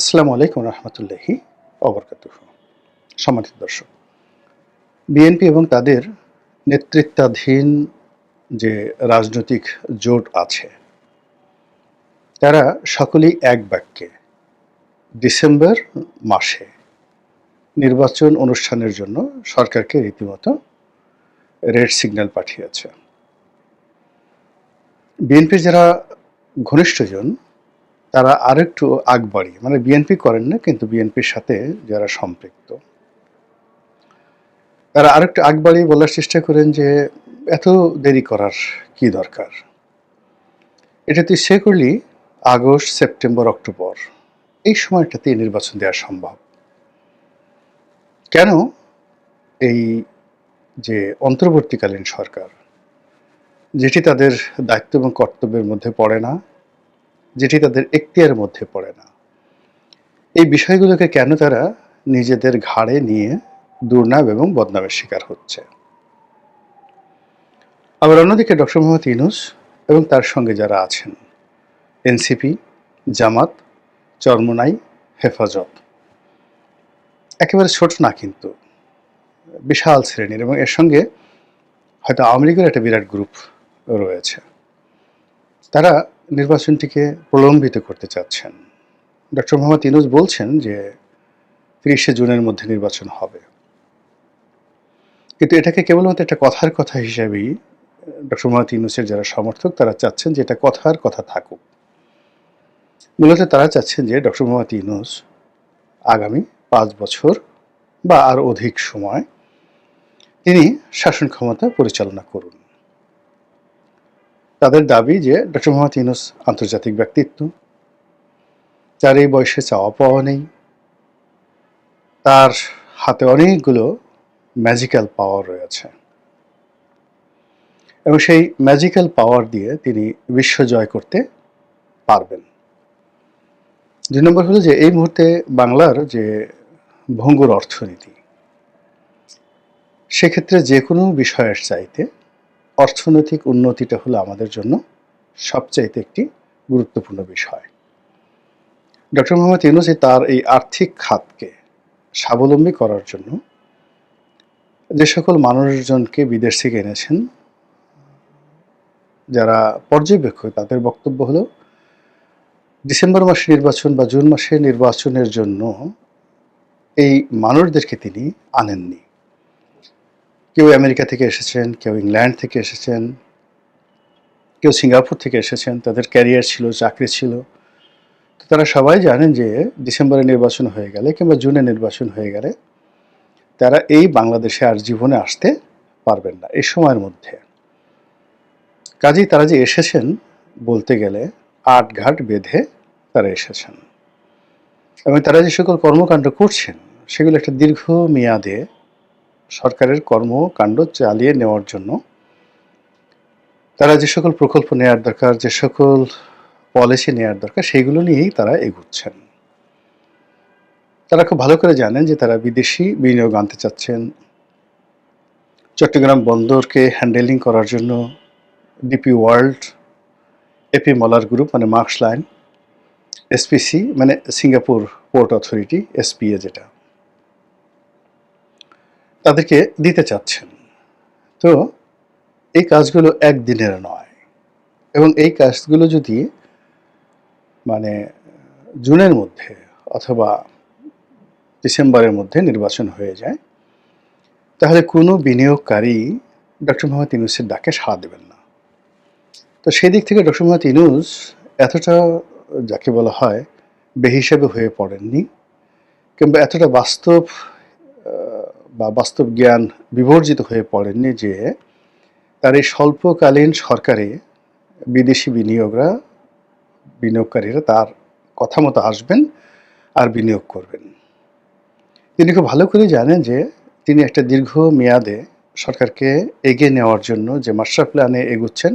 আসসালামু আলাইকুম রহমতুল্লাহি অবরকাত সম্মানিত দর্শক, বিএনপি এবং তাদের নেতৃত্বাধীন যে রাজনৈতিক জোট আছে, তারা সকলেই এক বাক্যে ডিসেম্বর মাসে নির্বাচন অনুষ্ঠানের জন্য সরকারকে রীতিমতো রেড সিগন্যাল পাঠিয়েছে। বিএনপির যারা ঘনিষ্ঠজন তারা আরেকটু আগ বাড়িয়ে মানে বিএনপি করেন না, কিন্তু বিএনপির সাথে যারা সম্পৃক্ত। তারা আরেকটু আগ বাড়িয়ে বলার চেষ্টা করেন যে, এত দেরি করার কি দরকার? এটা তুই সে করলি আগস্ট, সেপ্টেম্বর, অক্টোবর। এই সময়টাতে নির্বাচন দেওয়া সম্ভব। কেন? এই যে অন্তর্বর্তীকালীন সরকার, যেটি তাদের দায়িত্ব এবং কর্তব্যের মধ্যে পড়ে না যেটি তাদের এখতিয়ার মধ্যে পড়ে না। এই বিষয়গুলোকে কেন তারা নিজেদের ঘাড়ে নিয়ে দুর্নাম এবং বদনামের শিকার হচ্ছে? আবার অন্যদিকে ডক্টর মোহাম্মদ ইনুস এবং তার সঙ্গে যারা আছেন, এনসিপি, জামাত, চরমোনাই, হেফাজত, একেবারে ছোট না কিন্তু, বিশাল শ্রেণির এবং এর সঙ্গে হয়তো আওয়ামী লীগের একটা বিরাট গ্রুপ রয়েছে। তারা নির্বাচনটিকে প্রলম্বিত করতে চাচ্ছেন। ডক্টর মোহাম্মদ ইনুজ বলছেন যে তিরিশে জুনের মধ্যে নির্বাচন হবে। কিন্তু এটাকে কেবলমাত্র একটা কথার কথা হিসেবেই ডক্টর মোহাম্মদ ইনুসের যারা সমর্থক, তারা চাচ্ছেন যে এটা কথার কথা থাকুক। মূলত তারা চাচ্ছেন যে ডক্টর মোহাম্মদ ইনুস আগামী পাঁচ বছর বা আর অধিক সময় তিনি শাসন ক্ষমতা পরিচালনা করুন। তাদের দাবি যে ডক্টর মোহাম্মদ ইউনুস আন্তর্জাতিক ব্যক্তিত্ব। তার এই বয়সে চাওয়া পাওয়া নেই। তার হাতে অনেকগুলো ম্যাজিক্যাল পাওয়ার রয়েছে। এবং সেই ম্যাজিক্যাল পাওয়ার দিয়ে তিনি বিশ্ব জয় করতে পারবেন। দুই নম্বর হলো যে এই মুহূর্তে বাংলার যে ভঙ্গুর অর্থনীতি, সেক্ষেত্রে যে কোনো বিষয়ের চাইতে অর্থনৈতিক উন্নতিটা হলো আমাদের জন্য সবচাইতে একটি গুরুত্বপূর্ণ বিষয়। ডক্টর মোহাম্মদ ইউনুসি তার এই আর্থিক খাতকে স্বাবলম্বী করার জন্য যে সকল মানুষজনকে বিদেশ থেকে এনেছেন, যারা পর্যবেক্ষক, তাদের বক্তব্য হলো, ডিসেম্বর মাসে নির্বাচন বা জুন মাসে নির্বাচনের জন্য এই মানুষদেরকে তিনি আনেননি। কেউ আমেরিকা থেকে এসেছেন, কেউ ইংল্যান্ড থেকে এসেছেন, কেউ সিঙ্গাপুর থেকে এসেছেন, তাদের ক্যারিয়ার ছিল, চাকরি ছিল। তো তারা সবাই জানেন যে ডিসেম্বরে নির্বাচন হয়ে গেলে কিংবা জুনে নির্বাচন হয়ে গেলে তারা এই বাংলাদেশে আর জীবনে আসতে পারবেন না, এই সময়ের মধ্যে। কাজেই তারা যে এসেছেন বলতে গেলে আট ঘাট বেঁধে তারা এসেছেন। এবং তারা যে সকল কর্মকাণ্ড করছেন, সেগুলো একটা দীর্ঘ মেয়াদে সরকারের কর্মকাণ্ড চালিয়ে নেওয়ার জন্য। তারা যে সকল প্রকল্প নেওয়ার দরকার, যে সকল পলিসি নেওয়ার দরকার, সেইগুলো নিয়েই তারা এগুচ্ছেন। তারা খুব ভালো করে জানেন যে তারা বিদেশি বিনিয়োগ আনতে চাচ্ছেন। চট্টগ্রাম বন্দরকে হ্যান্ডেলিং করার জন্য DP world AP Moller group মানে মার্কস লাইন এসপিসি মানে সিঙ্গাপুর পোর্ট অথরিটি এসপিএ যেটা। তাদেরকে দিতে চাচ্ছেন। তো এই কাজগুলো একদিনের নয়। এবং এই কাজগুলো যদি মানে জুনের মধ্যে অথবা ডিসেম্বরের মধ্যে নির্বাচন হয়ে যায়, তাহলে কোনো বিনিয়োগকারী ডক্টর মোহাম্মদ ইউনুসের ডাকে সাড়া দেবেন না। তো সেই দিক থেকে ডক্টর মোহাম্মদ ইউনুস এতটা যাকে বলা হয় বেহিসাবে হয়ে পড়েননি কিংবা এতটা বাস্তব বা বাস্তব জ্ঞান বিবর্জিত হয়ে পড়েননি যে তার এই স্বল্পকালীন সরকারে বিদেশি বিনিয়োগরা, বিনিয়োগকারীরা তার কথা মতো আসবেন আর বিনিয়োগ করবেন। তিনি খুব ভালো করে জানেন যে তিনি একটা দীর্ঘ মেয়াদে সরকারকে এগিয়ে নেওয়ার জন্য যে মাস্টার প্ল্যানে এগুচ্ছেন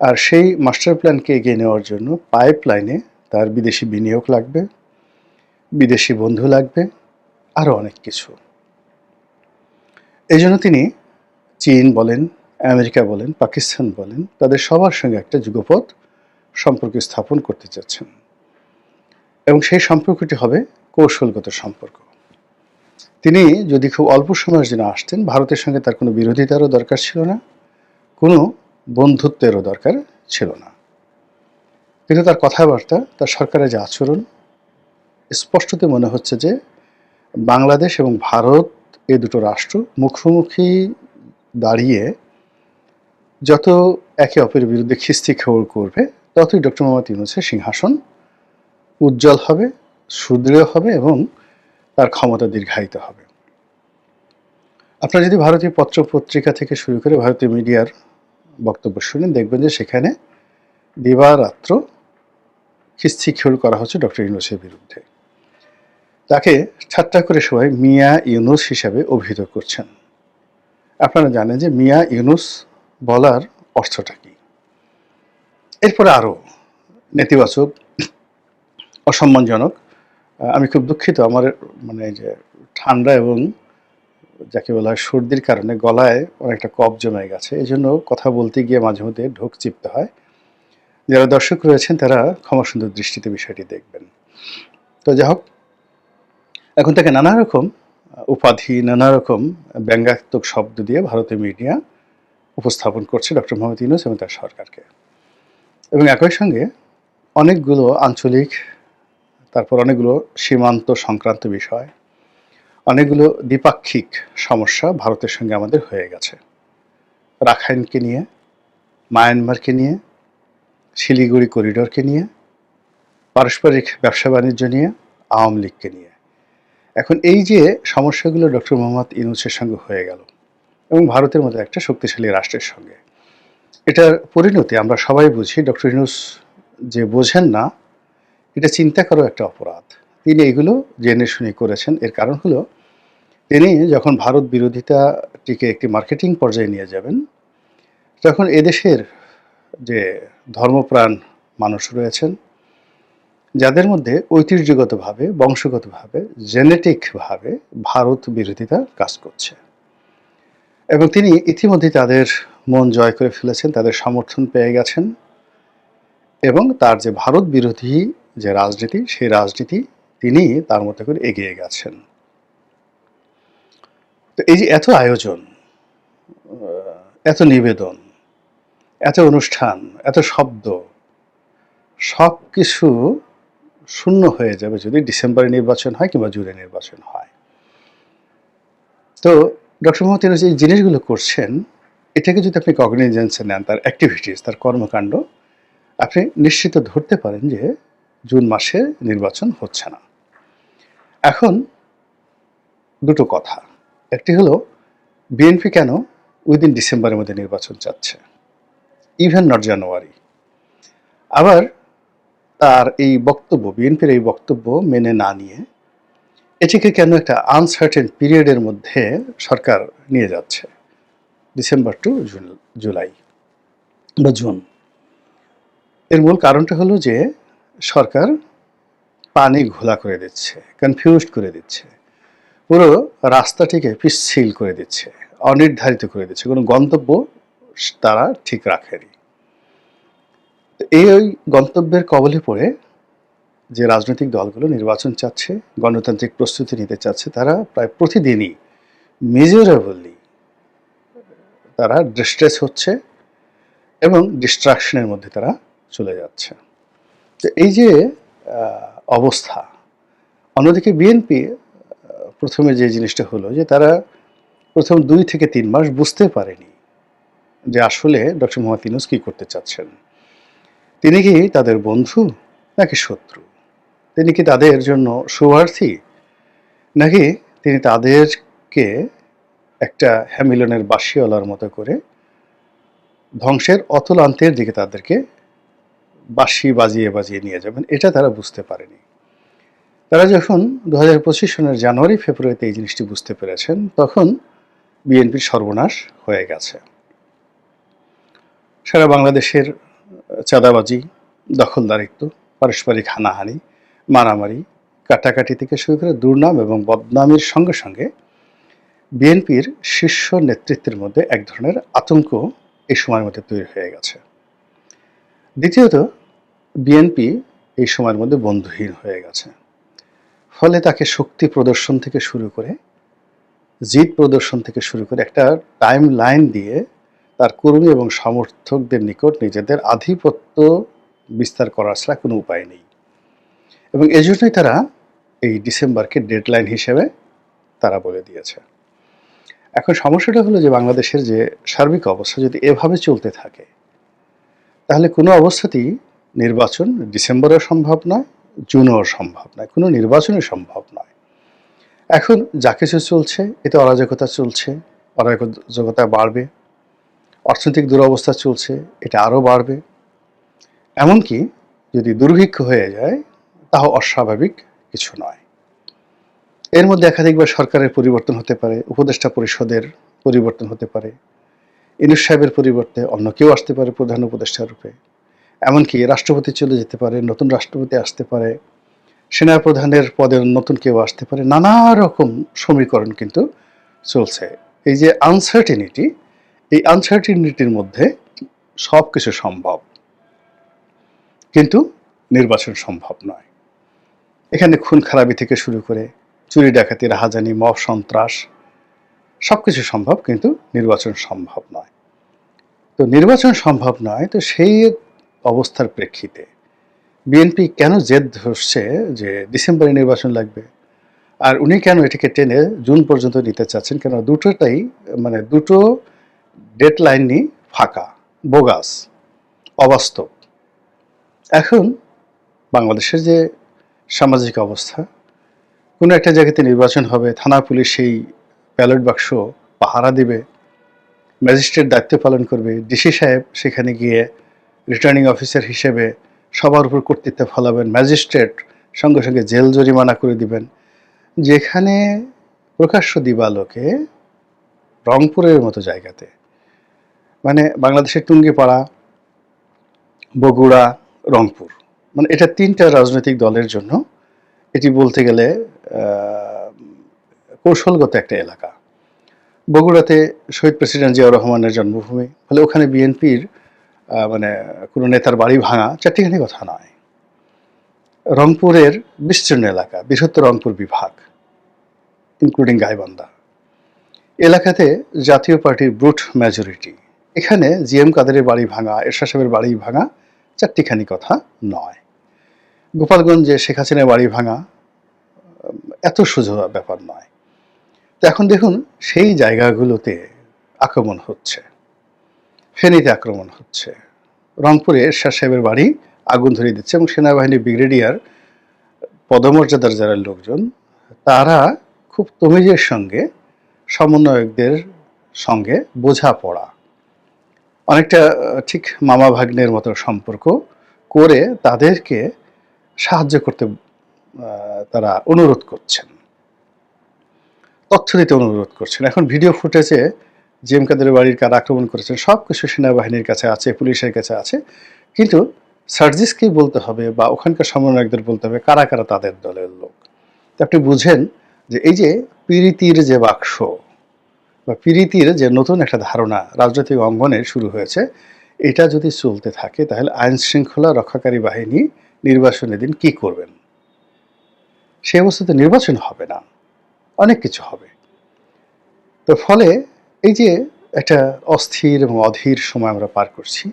আর সেই মাস্টার প্ল্যানকে এগিয়ে নেওয়ার জন্য পাইপ লাইনে তার বিদেশি বিনিয়োগ লাগবে, বিদেশি বন্ধু লাগবে, আরও অনেক কিছু। এই জন্য তিনি চীন বলেন, আমেরিকা বলেন, পাকিস্তান বলেন, তাদের সবার সঙ্গে একটা যুগপথ সম্পর্ক স্থাপন করতে চাচ্ছেন। এবং সেই সম্পর্কটি হবে কৌশলগত সম্পর্ক। তিনি যদি খুব অল্প সময়ের জন্য আসতেন, ভারতের সঙ্গে তার কোনো বিরোধিতারও দরকার ছিল না, কোনো বন্ধুত্বেরও দরকার ছিল না। কিন্তু তার কথাবার্তা, তার সরকারের যে আচরণ, স্পষ্টতে মনে হচ্ছে যে বাংলাদেশ এবং ভারত এই দুটো রাষ্ট্র মুখোমুখি দাঁড়িয়ে যত একে অপরের বিরুদ্ধে খিস্তি খেউড় করবে, ততই ডক্টর মোহাম্মদ ইউনুসের সিংহাসন উজ্জ্বল হবে, সুদৃঢ় হবে এবং তার ক্ষমতা দীর্ঘায়িত হবে। আপনারা যদি ভারতীয় পত্র পত্রিকা থেকে শুরু করে ভারতীয় মিডিয়ার বক্তব্য শুনেন, দেখবেন যে সেখানে দিবারাত্র খিস্তি খেউড় করা হচ্ছে ডক্টর ইউনুসের বিরুদ্ধে। তাকে ঠাট্টা করে সবাই মিয়া ইউনুস হিসাবে অভিহিত করছেন। আপনারা জানেন যে মিয়া ইউনুস বলার অর্থটা কি। এরপরে আরও নেতিবাচক, অসম্মানজনক আমি খুব দুঃখিত আমার মানে যে ঠান্ডা এবং যাকে বলা হয় সর্দির কারণে গলায় অনেকটা কফ জমে গেছে এই জন্য কথা বলতে গিয়ে মাঝে মধ্যে ঢোক চিপতে হয়। যারা দর্শক রয়েছেন তারা ক্ষমা সুন্দর দৃষ্টিতে বিষয়টি দেখবেন। তো যাই হোক এখন থেকে নানা রকম উপাধি, নানা রকম ব্যঙ্গাত্মক শব্দ দিয়ে ভারতীয় মিডিয়া উপস্থাপন করছে ডক্টর মোহাম্মদ ইউনুস এবং তার সরকারকে। এবং একই সঙ্গে অনেকগুলো আঞ্চলিক, তারপর অনেকগুলো সীমান্ত সংক্রান্ত বিষয়, অনেকগুলো দ্বিপাক্ষিক সমস্যা ভারতের সঙ্গে আমাদের হয়ে গেছে। রাখাইনকে নিয়ে, মায়ানমারকে নিয়ে, শিলিগুড়ি করিডোরকে নিয়ে, পারস্পরিক ব্যবসা বাণিজ্য নিয়ে, আওয়ামী লীগকে নিয়ে। এখন এই যে সমস্যাগুলো ডক্টর মোহাম্মদ ইউনুসের সঙ্গে হয়ে গেল এবং ভারতের মতো একটা শক্তিশালী রাষ্ট্রের সঙ্গে, এটার পরিণতি আমরা সবাই বুঝি। ডক্টর ইউনুস যে বোঝেন না, এটা চিন্তা করো একটা অপরাধ। তিনি এগুলো জেনে শুনে করেছেন। এর কারণ হলো, তিনি যখন ভারত বিরোধিতাটিকে একটি মার্কেটিং পর্যায়ে নিয়ে যাবেন, তখন এদেশের যে ধর্মপ্রাণ মানুষ রয়েছেন যাদের মধ্যে ঐতিহ্যগতভাবে, বংশগতভাবে, জেনেটিকভাবে ভারত বিরোধিতা কাজ করছে। এবং তিনি ইতিমধ্যে তাদের মন জয় করে ফেলেছেন, তাদের সমর্থন পেয়ে গেছেন এবং তার যে ভারত বিরোধী যে রাজনীতি, সেই রাজনীতি তিনি তার মতো করে এগিয়ে গেছেন। তো এই যে এত আয়োজন এত নিবেদন, এত অনুষ্ঠান, এত শব্দ সব কিছু শূন্য হয়ে যাবে যদি ডিসেম্বরে নির্বাচন হয় কিংবা জুনে নির্বাচন হয়। তো ডক্টর মোহাম্মদ ইউনুস এই জিনিসগুলো করছেন, এটাকে যদি আপনি কগনিজেন্সে নেন, তার অ্যাক্টিভিটিস তার কর্মকাণ্ড, আপনি নিশ্চিত ধরতে পারেন যে জুন মাসে নির্বাচন হচ্ছে না। এখন দুটো কথা। একটি হলো, বিএনপি কেন উইদিন ডিসেম্বরের মধ্যে নির্বাচন চাচ্ছে? ইভেন নট জানুয়ারি আবার তার এই বক্তব্য বিএনপির এই বক্তব্য মেনে না নিয়ে এটিকে কেন একটা আনসার্টেন পিরিয়ডের মধ্যে সরকার নিয়ে যাচ্ছে? ডিসেম্বর টু জুলাই বা জুন এর মূল কারণটা হলো যে সরকার পানি ঘোলা করে দিচ্ছে কনফিউজড করে দিচ্ছে, পুরো রাস্তাটিকে পিচ্ছিল করে দিচ্ছে, অনির্ধারিত করে দিচ্ছে, কোনো গন্তব্য তারা ঠিক রাখেনি। এই ওই গন্তব্যের কবলে পড়ে যে রাজনৈতিক দলগুলো নির্বাচন চাচ্ছে, গণতান্ত্রিক প্রস্তুতি নিতে চাচ্ছে, তারা প্রায় প্রতিদিনই মেজরেবলি তারা ডিস্ট্রেস হচ্ছে এবং ডিস্ট্রাকশনের মধ্যে তারা চলে যাচ্ছে। তো এই যে অবস্থা, অন্যদিকে বিএনপি প্রথমে যে জিনিসটা হলো যে তারা প্রথম দুই থেকে তিন মাস বুঝতে পারেনি যে আসলে ডক্টর মোহাম্মদ ইউনুস কী করতে চাচ্ছেন। তিনি কি তাদের বন্ধু নাকি শত্রু? তিনি কি তাদের জন্য শুভার্থী নাকি তিনি তাদেরকে একটা হ্যামিলনের বাসিওয়ালার মতো করে ধ্বংসের অতলান্তের দিকে তাদেরকে বাঁশি বাজিয়ে বাজিয়ে নিয়ে যাবেন? এটা তারা বুঝতে পারেনি। তারা যখন দু হাজার পঁচিশ সনের জানুয়ারি, ফেব্রুয়ারিতে এই জিনিসটি বুঝতে পেরেছেন, তখন বিএনপির সর্বনাশ হয়ে গেছে। সারা বাংলাদেশের চাঁদাবাজি দখলদারিত্ব পারস্পরিক হানাহানি, মারামারি, কাটাকাটি থেকে শুরু করে দুর্নাম এবং বদনামের সঙ্গে সঙ্গে বিএনপির শীর্ষ নেতৃত্বের মধ্যে এক ধরনের আতঙ্ক এই সময়ের মধ্যে তৈরি হয়ে গেছে। দ্বিতীয়ত, বিএনপি এই সময়ের মধ্যে বন্ধুহীন হয়ে গেছে। ফলে তাকে শক্তি প্রদর্শন থেকে শুরু করে, জিত প্রদর্শন থেকে শুরু করে একটা টাইম লাইন দিয়ে তার কর্মী এবং সমর্থকদের নিকট নিজেদের আধিপত্য বিস্তার করার ছাড়া কোনো উপায় নেই। এবং এজন্যই তারা এই ডিসেম্বরকে ডেডলাইন হিসেবে তারা বলে দিয়েছে। এখন সমস্যাটা হলো যে বাংলাদেশের যে সার্বিক অবস্থা যদি এভাবে চলতে থাকে, তাহলে কোনো অবস্থাতেই নির্বাচন ডিসেম্বরেও সম্ভব নয়, জুনও সম্ভব নয়, কোনো নির্বাচনই সম্ভব নয়। এখন যা কিছু চলছে, এতে অরাজকতা চলছে, অরাজকতা বাড়বে। অর্থনৈতিক দুরবস্থা চলছে, এটা আরও বাড়বে। এমনকি যদি দুর্ভিক্ষ হয়ে যায়, তাও অস্বাভাবিক কিছু নয়। এর মধ্যে একাধিকবার সরকারের পরিবর্তন হতে পারে, উপদেষ্টা পরিষদের পরিবর্তন হতে পারে, ইনুস সাহেবের পরিবর্তে অন্য কেউ আসতে পারে প্রধান উপদেষ্টা রূপে। এমনকি রাষ্ট্রপতি চলে যেতে পারে, নতুন রাষ্ট্রপতি আসতে পারে সেনা প্রধানের পদে নতুন কেউ আসতে পারে, নানা রকম সমীকরণ কিন্তু চলছে। এই যে আনসার্টিনিটি এই আনসার্টিনিটির মধ্যে সব কিছু সম্ভব। কিন্তু নির্বাচন সম্ভব নয়। এখানে খুন খারাপি থেকে শুরু করে চুরি ডাকাতি রাহাজানি মব সন্ত্রাস সব কিছু সম্ভব কিন্তু নির্বাচন সম্ভব নয়। তো নির্বাচন সম্ভব নয়, তো সেই অবস্থার প্রেক্ষিতে বিএনপি কেন জেদ ধরছে যে ডিসেম্বরে নির্বাচন লাগবে? আর উনি কেন এটিকে টেনে জুন পর্যন্ত নিতে চাচ্ছেন? কেন দুটোটাই মানে দুটো ডেড লাইনই ফাঁকা, বোগাস, অবাস্তব। এখন বাংলাদেশের যে সামাজিক অবস্থা, কোনো একটা জায়গাতে নির্বাচন হবে থানা পুলিশ সেই ব্যালট বাক্স পাহারা দিবে, ম্যাজিস্ট্রেট দায়িত্ব পালন করবে, ডিসি সাহেব সেখানে গিয়ে রিটার্নিং অফিসার হিসেবে সবার উপর কর্তৃত্ব ফলাবেন, ম্যাজিস্ট্রেট সঙ্গে সঙ্গে জেল জরিমানা করে দিবেন। যেখানে প্রকাশ্য দিবালোকে রংপুরের মতো জায়গাতে মানে বাংলাদেশের টুঙ্গিপাড়া, বগুড়া, রংপুর। মানে এটা তিনটা রাজনৈতিক দলের জন্য এটি বলতে গেলে কৌশলগত একটা এলাকা। বগুড়াতে শহীদ প্রেসিডেন্ট জিয়াউর রহমানের জন্মভূমি, ফলে ওখানে বিএনপির মানে কোনো নেতার বাড়ি ভাঙা চারটিখানি কথা নয়। রংপুরের বিস্তীর্ণ এলাকা, বৃহত্তর রংপুর বিভাগ ইনক্লুডিং গাইবান্ধা। এলাকাতে জাতীয় পার্টির ব্রুট মেজরিটি এখানে জিএম কাদেরের বাড়ি ভাঙা এরশা সাহেবের বাড়ি ভাঙা চারটিখানি কথা নয়। গোপালগঞ্জে শেখ হাসিনার বাড়ি ভাঙা এত সোজা ব্যাপার নয়। তো এখন দেখুন, সেই জায়গাগুলোতে আক্রমণ হচ্ছে। ফেনীতে আক্রমণ হচ্ছে। রংপুরে এরশাদ সাহেবের বাড়ি আগুন ধরিয়ে দিচ্ছে এবং সেনাবাহিনীর ব্রিগেডিয়ার পদমর্যাদার যারা লোকজন, তারা খুব তমিজের সঙ্গে, সমন্বয়কদের সঙ্গে বোঝাপড়া অনেকটা ঠিক মামা ভাগ্নের মতো সম্পর্ক করে তাদেরকে সাহায্য করতে তারা অনুরোধ করছেন। তথ্য দিতে অনুরোধ করছেন। এখন ভিডিও ফুটেজে জিএম কাদের বাড়ির কারা আক্রমণ করেছেন সব কিছু সেনাবাহিনীর কাছে আছে, পুলিশের কাছে আছে। কিন্তু সার্জিসকেই বলতে হবে বা ওখানকার সমন্বয়কদের বলতে হবে, কারা কারা তাদের দলের লোক? আপনি বুঝেন যে এই যে পিরিতির যে বাক্স বা প্রীতির যে নতুন একটা ধারণা, রাজনৈতিক অঙ্গনে শুরু হয়েছে, এটা যদি চলতে থাকে, তাহলে আইন শৃঙ্খলা রক্ষাকারী বাহিনী নির্বাচনের দিন কি করবেন? সে অবস্থাতে নির্বাচন হবে না, অনেক কিছু হবে। তো ফলে এই যে একটা অস্থির এবং অধীর সময় আমরা পার করছি